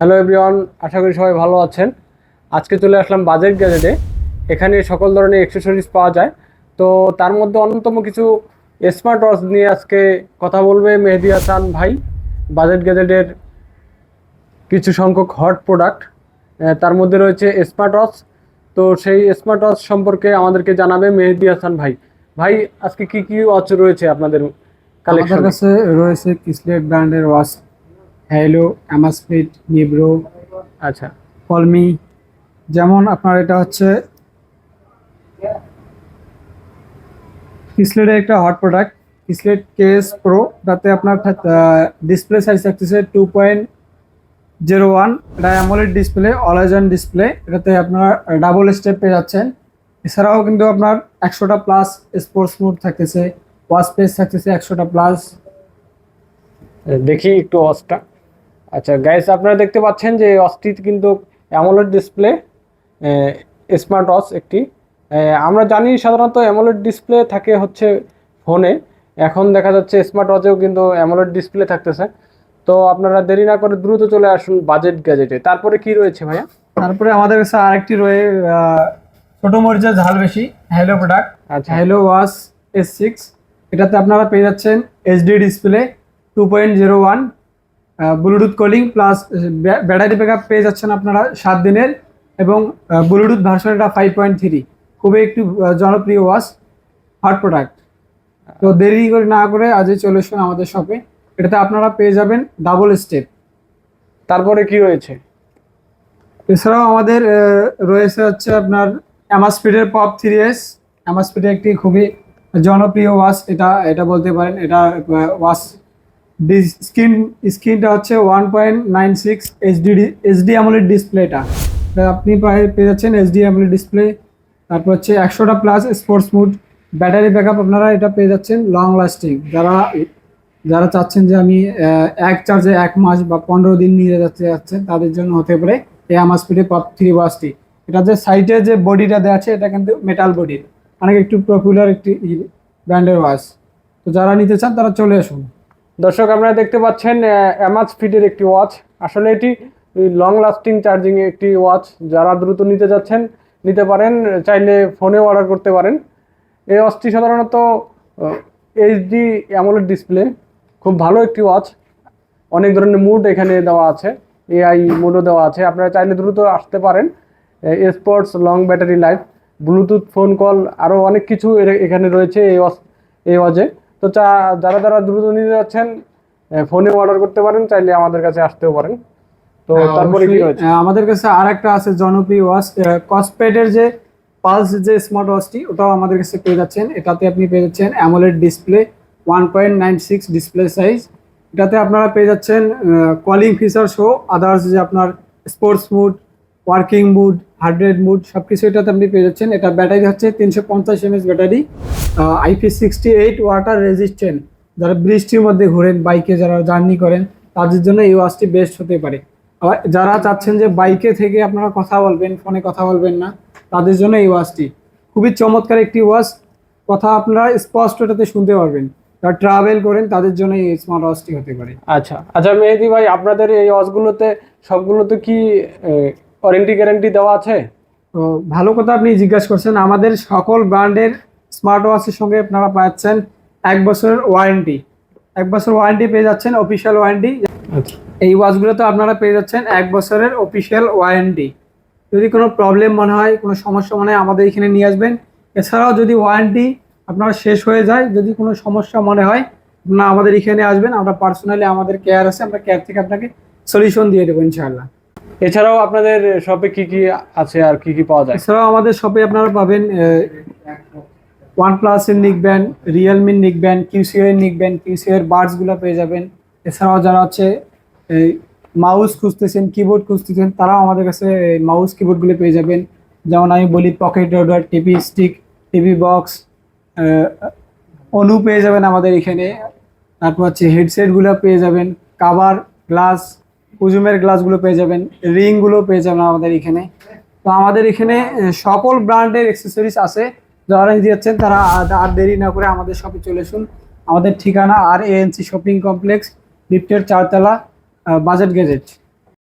Hello everyone আশা করি সবাই ভালো আছেন। আজকে চলে আসলাম বাজেট গ্যাজেটে। এখানে সকল ধরনের অ্যাক্সেসরিজ পাওয়া যায়। তো তার মধ্যে অন্যতম কিছু স্মার্ট ওয়াচ নিয়ে আজকে কথা বলবে মেহেদি হাসান ভাই। বাজেট গ্যাজেটের কিছু সংখ্যক হট প্রোডাক্ট তার মধ্যে রয়েছে স্মার্ট ওয়াচ তো সেই স্মার্ট ওয়াচ সম্পর্কে আমাদেরকে জানাবে মেহেদি হাসান ভাই। ভাই আজকে কি কি ওয়াচ রয়েছে আপনাদের কালেকশন কাছে রয়েছে কিসলেট ব্র্যান্ডের ওয়াচ হ্যালো অ্যামাসফিট নিব্রো আচ্ছা। কলমি যেমন আপনার এটা হচ্ছে কিসলেটের একটা hot product Kieslect case pro তাতে আপনার ডিসপ্লে সাইজ থাকতেছে টু পয়েন্ট জিরো ওয়ান এটা অ্যামোলেড ডিসপ্লে অলাইজন ডিসপ্লে এটাতে আপনার ডাবল স্টেপ পেয়ে যাচ্ছেন। এছাড়াও কিন্তু আপনার একশোটা প্লাস স্পোর্টস মোড থাকতেছে ওয়াশ পেজ থাকতেছে একশোটা প্লাস দেখি একটু ওয়াচটা আচ্ছা গাইস আপনারা দেখতে পাচ্ছেন যে ওয়াচটি কিন্তু অ্যামোলেড ডিসপ্লে স্মার্ট ওয়াচ একটি। আমরা জানি সাধারণত অ্যামোলেড ডিসপ্লে থাকে হচ্ছে ফোনে এখন দেখা যাচ্ছে স্মার্ট ওয়াচেও কিন্তু অ্যামোলেড ডিসপ্লে থাকতেছে। তো আপনারা দেরি না করে দ্রুত চলে আসুন বাজেট গ্যাজেটে তারপরে কি রয়েছে ভাইয়া? তারপরে আমাদের কাছে আরেকটি রয়ে ছোট মরিচের ঝাল বেশি হ্যালো প্রোডাক্ট আচ্ছা। হ্যালো ওয়াস এস সিক্স এটাতে আপনারা পেয়ে যাচ্ছেন HD display two point zero one Bluetooth calling plus battery backup পেয়ে যাচ্ছেন আপনারা সাত দিনের এবং ব্লুটুথ ভার্সন এটা ফাইভ পয়েন্ট থ্রি খুবই একটু জনপ্রিয় ওয়াচ হট প্রোডাক্ট তো দেরি করে না করে আজই চলে এসুন আমাদের শপে এটাতে আপনারা পেয়ে যাবেন ডাবল স্টেপ তারপরে কি রয়েছে? এছাড়াও আমাদের রয়েছে হচ্ছে আপনার অ্যামাসপিডের পপ থ্রি এস অ্যামাসপিডের একটি খুবই জনপ্রিয় ওয়াচ এটা এটা বলতে পারেন এটা ওয়াচ স্ক্রিন স্ক্রিনটা হচ্ছে one point nine six HD HD AMOLED ডিসপ্লেটা আপনি প্রায় পেয়ে যাচ্ছেন এইচডি অ্যামোলেড ডিসপ্লে তারপর হচ্ছে একশোটা plus sports mode battery backup আপনারা এটা পেয়ে যাচ্ছেন লং লাস্টিং যারা যারা চাচ্ছেন যে আমি এক চার্জে এক মাস বা পনেরো দিন নিয়ে যাচ্ছে যাচ্ছেন তাদের জন্য হতে পারে এই আমার স্পিডে পপ থ্রি ওয়াচটি এটা যে সাইডে যে বডিটা দেওয়া আছে, এটা কিন্তু মেটাল বডির অনেক একটু পপুলার একটি ব্র্যান্ডের ওয়াশ তো যারা নিতে চান, তারা চলে আসুন। দর্শক, আপনারা দেখতে পাচ্ছেন অ্যামাজ ফিটের একটি ওয়াচ আসলে এটি লং লাস্টিং চার্জিং একটি ওয়াচ যারা দ্রুত নিতে যাচ্ছেন, নিতে পারেন, চাইলে ফোনে অর্ডার করতে পারেন। এই ওয়াচটি সাধারণত এইচডি অ্যামোলেড ডিসপ্লে খুব ভালো একটি ওয়াচ অনেক ধরনের মুড এখানে দেওয়া আছে। এআই মুডও দেওয়া আছে। আপনারা চাইলে দ্রুত আসতে পারেন। Sports long battery life Bluetooth phone call আরও অনেক কিছু এখানে রয়েছে এই ওয়াচ এই ওয়াচে তো চা যারা যারা দ্রুত নিতে যাচ্ছেন ফোনে অর্ডার করতে পারেন চাইলে আমাদের কাছে আসতেও পারেন। তো হ্যাঁ, তারপরে কি রয়েছে? আমাদের কাছে আর একটা আছে জনপ্রিয় ওয়াচ কসপেটের যে পালস যে স্মার্ট ওয়াচটি ওটাও আমাদের কাছে পেয়ে যাচ্ছেন। এটাতে আপনি পেয়ে যাচ্ছেন AMOLED display one point nine six display size এটাতে আপনারা পেয়ে যাচ্ছেন কলিং ফিচার শো আদার্স যে আপনার sports mode working mode heart rate mode সব কিছু এটাতে আপনি পেয়ে যাচ্ছেন। এটা ব্যাটারি হচ্ছে তিনশো পঞ্চাশ MS battery IP sixty eight water resistant যারা বৃষ্টির মধ্যে ঘোরেন বাইকে যারা জার্নি করেন তাদের জন্য এই ওয়াচটি বেস্ট হতে পারে। আবার যারা চাচ্ছেন যে বাইকে থেকে আপনারা কথা বলবেন ফোনে কথা বলবেন না তাদের জন্য এই ওয়াচটি খুবই চমৎকার একটি ওয়াচ কথা আপনারা স্পষ্ট এটাতে শুনতে পারবেন। যারা ট্রাভেল করেন তাদের জন্য এই স্মার্ট ওয়াচটি হতে পারে। আচ্ছা। আচ্ছা মেহেদি ভাই আপনাদের এই ওয়াচগুলোতে সবগুলোতে কি ওয়ারেন্টি গ্যারেন্টি দেওয়া আছে? ভালো কথা আপনি জিজ্ঞাসা করছেন। আমাদের সকল ব্র্যান্ডের স্মার্ট ওয়াচের সঙ্গে আপনারা পাচ্ছেন এক বছরের ওয়ারেন্টি এক বছর ওয়ারেন্টি পেয়ে যাচ্ছেন অফিসিয়াল ওয়ারেন্টি আচ্ছা। এই ওয়াচগুলোতে আপনারা পেয়ে যাচ্ছেন এক বছরের অফিসিয়াল ওয়ারেন্টি যদি কোনো প্রবলেম মনে হয় কোনো সমস্যা মনে হয় আমাদের এখানে নিয়ে আসবেন। এছাড়াও যদি ওয়ারেন্টি আপনার শেষ হয়ে যায় যদি কোনো সমস্যা মনে হয় আপনারা আমাদের এখানে আসবেন আমরা পার্সোনালি আমাদের কেয়ার আছে আমরা কেয়ার থেকে আপনাকে সলিউশন দিয়ে দেবো ইনশাআল্লাহ। এছাড়াও আপনাদের শপে কি কি আছে আর কি কি পাওয়া যায়? এছাড়াও আমাদের শপে আপনারা পাবেন ওয়ান প্লাসের নিক ব্যান্ড রিয়েলমির নিক ব্যান্ড কিউসিও এর নিক ব্যান্ড কিউসিও বার্ডসগুলো পেয়ে যাবেন। এছাড়াও যারা হচ্ছে, এই মাউস খুঁজতেছেন কিবোর্ড খুঁজতেছেন, তারাও আমাদের কাছে মাউস কিবোর্ডগুলো পেয়ে যাবেন। যেমন আমি বলি pocket router TV stick TV box অনু পেয়ে যাবেন আমাদের এখানে। তারপর হচ্ছে হেডসেটগুলো পেয়ে যাবেন কাভার গ্লাস কুজুমের গ্লাসগুলো পেয়ে যাবেন রিংগুলো পেয়ে যাবেন আমাদের এখানে। তো আমাদের এখানে সকল ব্র্যান্ডের অ্যাক্সেসরিজ আছে। যারা দিয়েছেন তারা আর- দেরি না করে আমাদের শপে চলে আসুন। আমাদের ঠিকানা আর এএনসি শপিং কমপ্লেক্স লিফটের চারতলা বাজেট গ্যাজেট